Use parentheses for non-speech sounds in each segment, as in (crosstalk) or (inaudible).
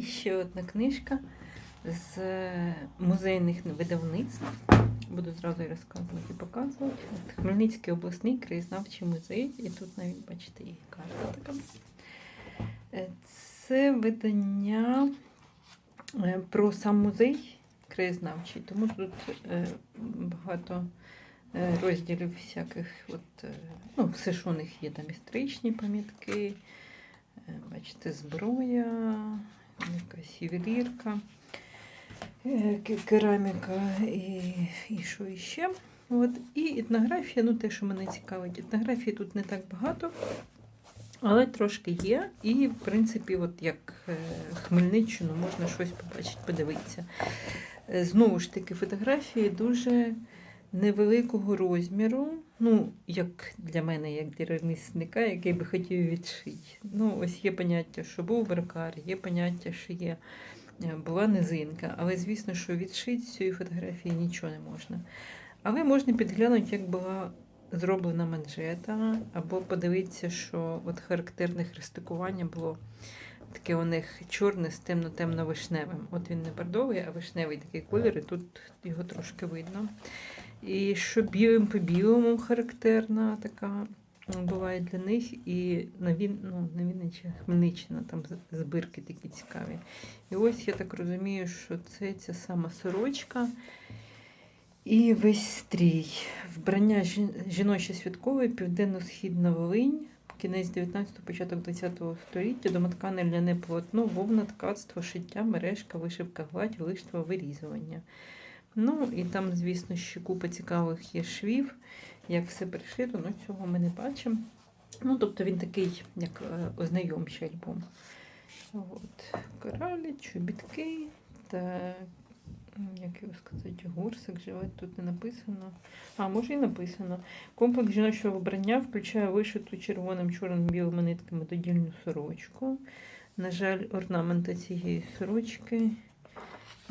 І ще одна книжка з е, музейних видавництв. Буду зразу і розказувати і показувати. От Хмельницький обласний краєзнавчий музей. І тут навіть, бачите, є карта така. Е, Це видання е, про сам музей краєзнавчий, тому тут багато розділів всяких, от, ну, все, що у них є, там історичні пам'ятки, бачите, зброя, якась ювелірка, е, кераміка і, і що іще. От, і етнографія, ну те, що мене цікавить, етнографії тут не так багато, але трошки є. І, в принципі, от як е, Хмельниччину можна щось побачити, подивитися. Е, Знову ж таки, фотографії дуже невеликого розміру. Ну, як для мене, як для ремісника, який би хотів відшити. Ну, ось є поняття, що був бракар, є поняття, що є е, була низинка. Але звісно, що відшити з цієї фотографії нічого не можна. Але можна підглянути, як була зроблена манжета, або подивитися, що от характерне хрестикування було таке у них чорне з темно-темно-вишневим. От він не бордовий, а вишневий такий колір, і тут його трошки видно. І що білим по білому характерна така буває для них. І на Він, ну, на Вінниччина, Хмельниччина, там збирки такі цікаві. І ось я так розумію, що це ця сама сорочка. І весь стрій. Вбрання жін- жіноче святкове, південно-східна Волинь, кінець 19-го, початок 20-го століття, домоткане ляне полотно, вовна, ткацтво, шиття, мережка, вишивка, гладь, лиштво, вирізування. Ну, і там, звісно, ще купа цікавих є швів, як все пришито, ну цього ми не бачимо. Ну, тобто він такий, як е, ознайомчий альбом. От. Коралі, чобітки та як його сказати, гурсик, жилет тут не написано. А, може і написано. Комплекс жіночого вбрання включає вишиту червоним, чорним, білими нитками додільну сорочку. На жаль, орнамента цієї сорочки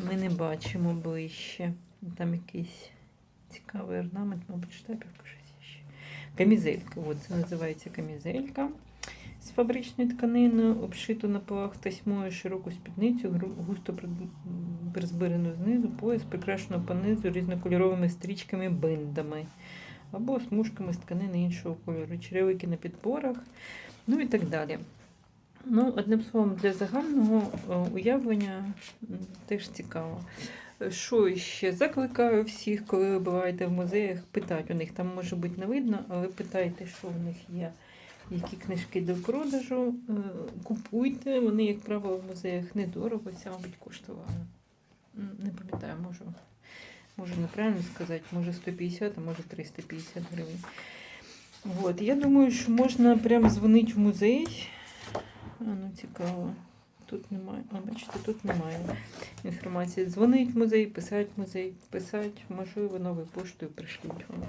ми не бачимо ближче. Там якийсь цікавий орнамент, мабуть, штапівка щось ще. Камізелька. От це називається камізелька. З фабричної тканини обшиту на полах тасьмою широку спідницю, густо призбирану знизу, пояс прикрашено по низу різнокольоровими стрічками биндами або смужками з тканини іншого кольору, черевики на підборах, ну і так далі. Ну, одним словом, для загального е, уявлення теж цікаво. Що ще? Закликаю всіх, коли ви буваєте в музеях, питати у них. Там може бути не видно, але питайте, що в них є, які книжки до продажу. Е, Купуйте. Вони, як правило, в музеях недорого. Ця, мабуть, коштувала. Не пам'ятаю, можу. Можу неправильно сказати, може 150, а може 350 гривень. От, я думаю, що можна прямо дзвонити в музей. А, ну цікаво. Тут немає. А, бачите, тут немає інформації. Дзвонить музей, писать музей, писать, можливо, новою поштою пришлють вам.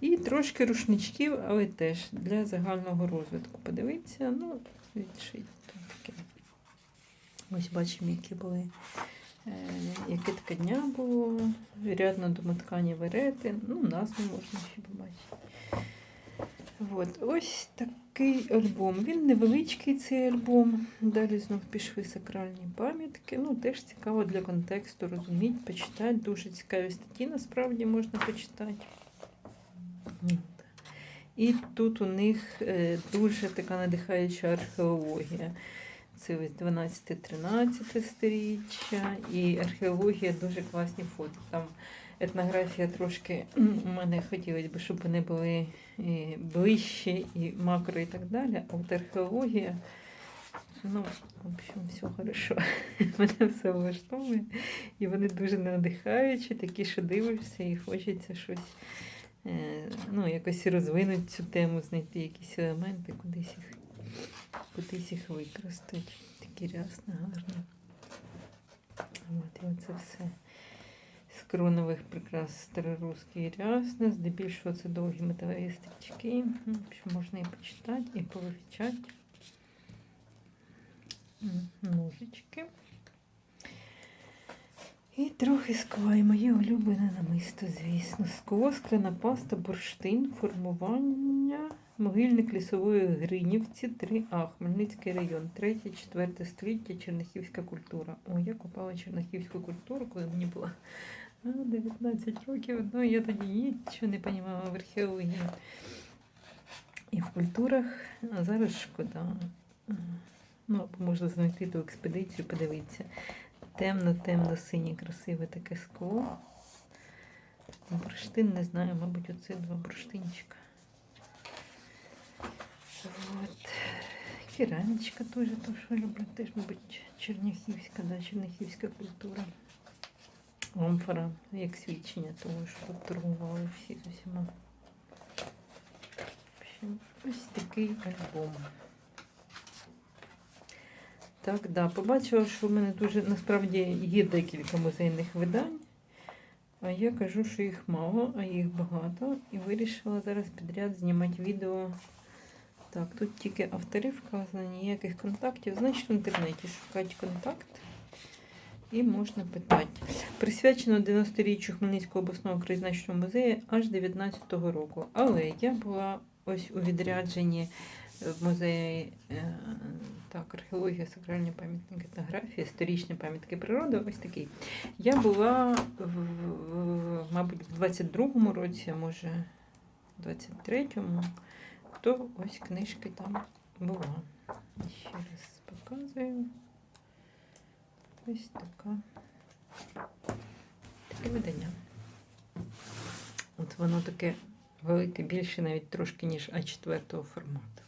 І трошки рушничків, але теж для загального розвитку. Подивіться, ну, відшить. Ось бачимо, які були. Е, яке ткання було, рядно домоткані верети, ну, назву можна ще побачити. От, ось такий альбом. Він невеличкий цей альбом. Далі знов пішли сакральні пам'ятки. Ну, теж цікаво для контексту розуміти, почитати. Дуже цікаві статті насправді можна почитати. І тут у них е, дуже така надихаюча археологія. Це ось 12-13 сторіччя, і археологія дуже класні фото. Там етнографія трошки у мене хотілося б, щоб вони були і ближчі, і макро, і так далі. А от археологія, ну, в общем, все хорошо. (laughs) Мене все влаштовує. І вони дуже надихаючі, такі, що дивишся, і хочеться щось. е, Ну, якось розвинути цю тему, знайти якісь елементи, кудись їх кудись їх використати. Такі рясні, гарні. От, і оце все кронових прикрас старорусський рясне. Здебільшого це довгі металеві стрічки. Общем, можна і почитати, і повивчати. Ножички. І трохи скла, і моє улюблене намисто, звісно. Скло, скляна паста, бурштин, формування, Могильник лісової Гринівці 3А, Хмельницький район, 3-4 століття, Черняхівська культура. О, я копала черняхівську культуру, коли мені було 19 років. Ну, я тоді нічого не розуміла в археології і в культурах, а зараз шкода. Ну, можна знайти ту експедицію, подивитися. Темно-темно синє, красиве таке скло. Бурштин не знаю, мабуть, оце два бурштинчика. От. Керамічка теж, то, що люблю, теж, мабуть, черняхівська, да, черняхівська культура. Амфора, як свідчення того, що тут торгували всі з усіма. Ось такий альбом. Так, да, побачила, що в мене дуже насправді є декілька музейних видань. А я кажу, що їх мало, а їх багато. І вирішила зараз підряд знімати відео. Так, тут тільки автори вказані, ніяких контактів. Значить, в інтернеті шукати контакт. І можна питати. Присвячено 90-річчю Хмельницького обласного краєзнавчого музею аж 19-го року. Але я була ось у відрядженні в музеї е, так, археологія, сакральні пам'ятники етнографія, історичні пам'ятки природи. Ось такий. Я була, в, мабуть, в 22-му році, може, в 23-му, то ось книжки там була. Ще раз показую. Ось така. Таке видання. От воно таке велике, більше навіть трошки, ніж А4 формату.